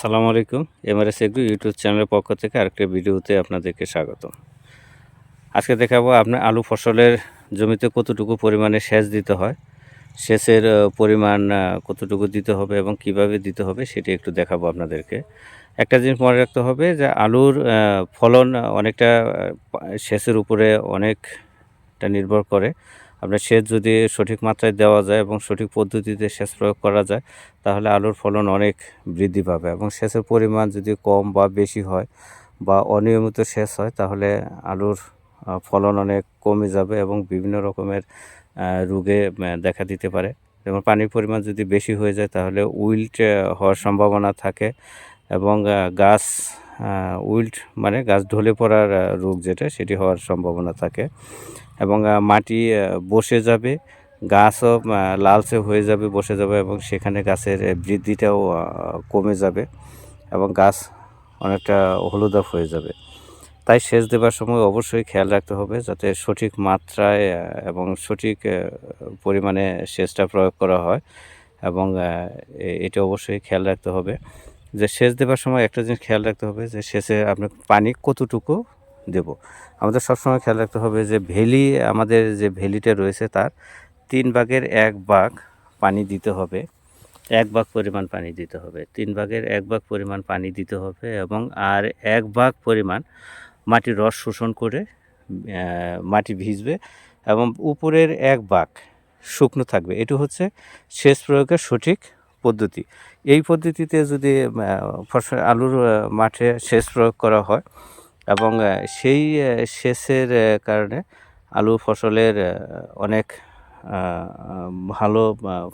সালামু আলাইকুম। Mrs agro YouTube চ্যানেলের পক্ষ থেকে আরেকটা ভিডিওতে আপনাদেরকে স্বাগত। আজকে দেখাবো আপনার আলু ফসলের জমিতে কতটুকু পরিমাণে সেচ দিতে হয়, সেচের পরিমাণ কতটুকু দিতে হবে এবং কীভাবে দিতে হবে সেটি একটু দেখাবো আপনাদেরকে। একটা জিনিস মনে রাখতে হবে যে আলুর ফলন অনেকটা সেচের উপরে অনেকটা নির্ভর করে। আপনার সেচ যদি সঠিক মাত্রায় দেওয়া যায় এবং সঠিক পদ্ধতিতে সেচ প্রয়োগ করা যায়, তাহলে আলুর ফলন অনেক বৃদ্ধি পাবে এবং সেচের পরিমাণ যদি কম বা বেশি হয় বা অনিয়মিত সেচ হয়, তাহলে আলুর ফলন অনেক কমে যাবে এবং বিভিন্ন রকমের রোগে দেখা দিতে পারে। যেমন পানির পরিমাণ যদি বেশি হয়ে যায়, তাহলে উইল্ট হওয়ার সম্ভাবনা থাকে এবং গাছ উইল্ট মানে গাছ ঢলে পড়ার রোগ যেটা, সেটি হওয়ার সম্ভাবনা থাকে। এবং মাটি বসে যাবে, গাছও লালচে হয়ে যাবে, বসে যাবে, এবং সেখানে গাছের বৃদ্ধিটাও কমে যাবে এবং গাছ অনেকটা হলুদাভ হয়ে যাবে। তাই সেচ দেবার সময় অবশ্যই খেয়াল রাখতে হবে যাতে সঠিক মাত্রায় এবং সঠিক পরিমাণে সেচটা প্রয়োগ করা হয় এবং এটা অবশ্যই খেয়াল রাখতে হবে। যে সেচ দেবার সময় একটা জিনিস খেয়াল রাখতে হবে যে সেচে আপনি পানি কতটুকু দেব। আমাদের সবসময় খেয়াল রাখতে হবে যে ভেলি, আমাদের যে ভেলিটা রয়েছে তার তিন ভাগের এক ভাগ পানি দিতে হবে, এক ভাগ পরিমাণ পানি দিতে হবে, তিন ভাগের এক ভাগ পরিমাণ পানি দিতে হবে এবং আর এক ভাগ পরিমাণ মাটির রস শোষণ করে মাটি ভিজবে এবং উপরের এক ভাগ শুকনো থাকবে। এটি হচ্ছে সেচ প্রয়োগের সঠিক পদ্ধতি। এই পদ্ধতিতে যদি ফসল, আলুর মাঠে সেচ প্রয়োগ করা হয় এবং সেই সেচের কারণে আলু ফসলের অনেক ভালো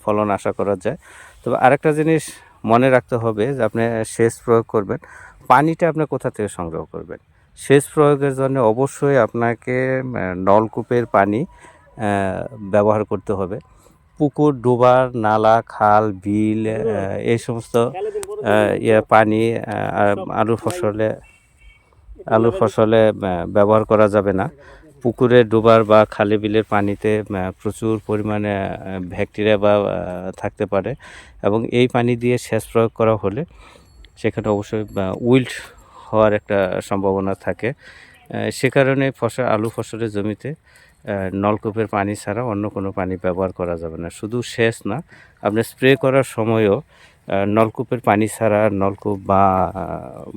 ফলন আশা করা যায়। তবে আরেকটা জিনিস মনে রাখতে হবে যে আপনি সেচ প্রয়োগ করবেন। পানিটা আপনি কোথা থেকে সংগ্রহ করবেন? সেচ প্রয়োগের জন্য অবশ্যই আপনাকে নলকূপের পানি ব্যবহার করতে হবে। পুকুর ডোবার নালা খাল বিল এই সমস্ত ইয়ে পানি আলু ফসলে আলু ফসলে ব্যবহার করা যাবে না। পুকুরে ডোবার বা খালে বিলের পানিতে প্রচুর পরিমাণে ব্যাকটেরিয়া বা থাকতে পারে এবং এই পানি দিয়ে সেচ প্রয়োগ করা হলে সেখানে অবশ্যই উইল্ট হওয়ার একটা সম্ভাবনা থাকে। সে কারণে ফসল আলু ফসলের জমিতে নলকূপের পানি ছাড়া অন্য কোনো পানি ব্যবহার করা যাবে না। শুধু শেষ না, আপনি স্প্রে করার সময়ও নলকূপের পানি ছাড়া, নলকূপ বা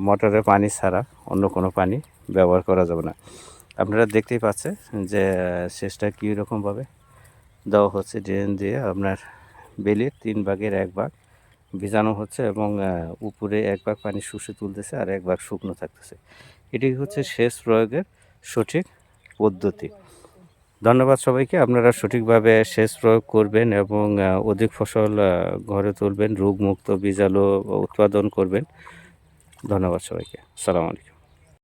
মোটরের পানি ছাড়া অন্য কোনো পানি ব্যবহার করা যাবে না। আপনারা দেখতেই পাচ্ছেন যে সেচটা কী রকমভাবে দেওয়া হচ্ছে। ড্রেন দিয়ে আপনার বেলির তিন ভাগের এক ভাগ ভিজানো হচ্ছে এবং উপরে এক ভাগ পানি শুষে তুলতেছে আর এক ভাগ শুকনো থাকতেছে। এটি হচ্ছে সেচ প্রয়োগের সঠিক পদ্ধতি। ধন্যবাদ সবাইকে। আপনারা সঠিকভাবে সেচ প্রয়োগ করবেন এবং অধিক ফসল ঘরে তুলবেন, রোগমুক্ত বীজালো উৎপাদন করবেন। ধন্যবাদ সবাইকে। সালাম আলাইকুম।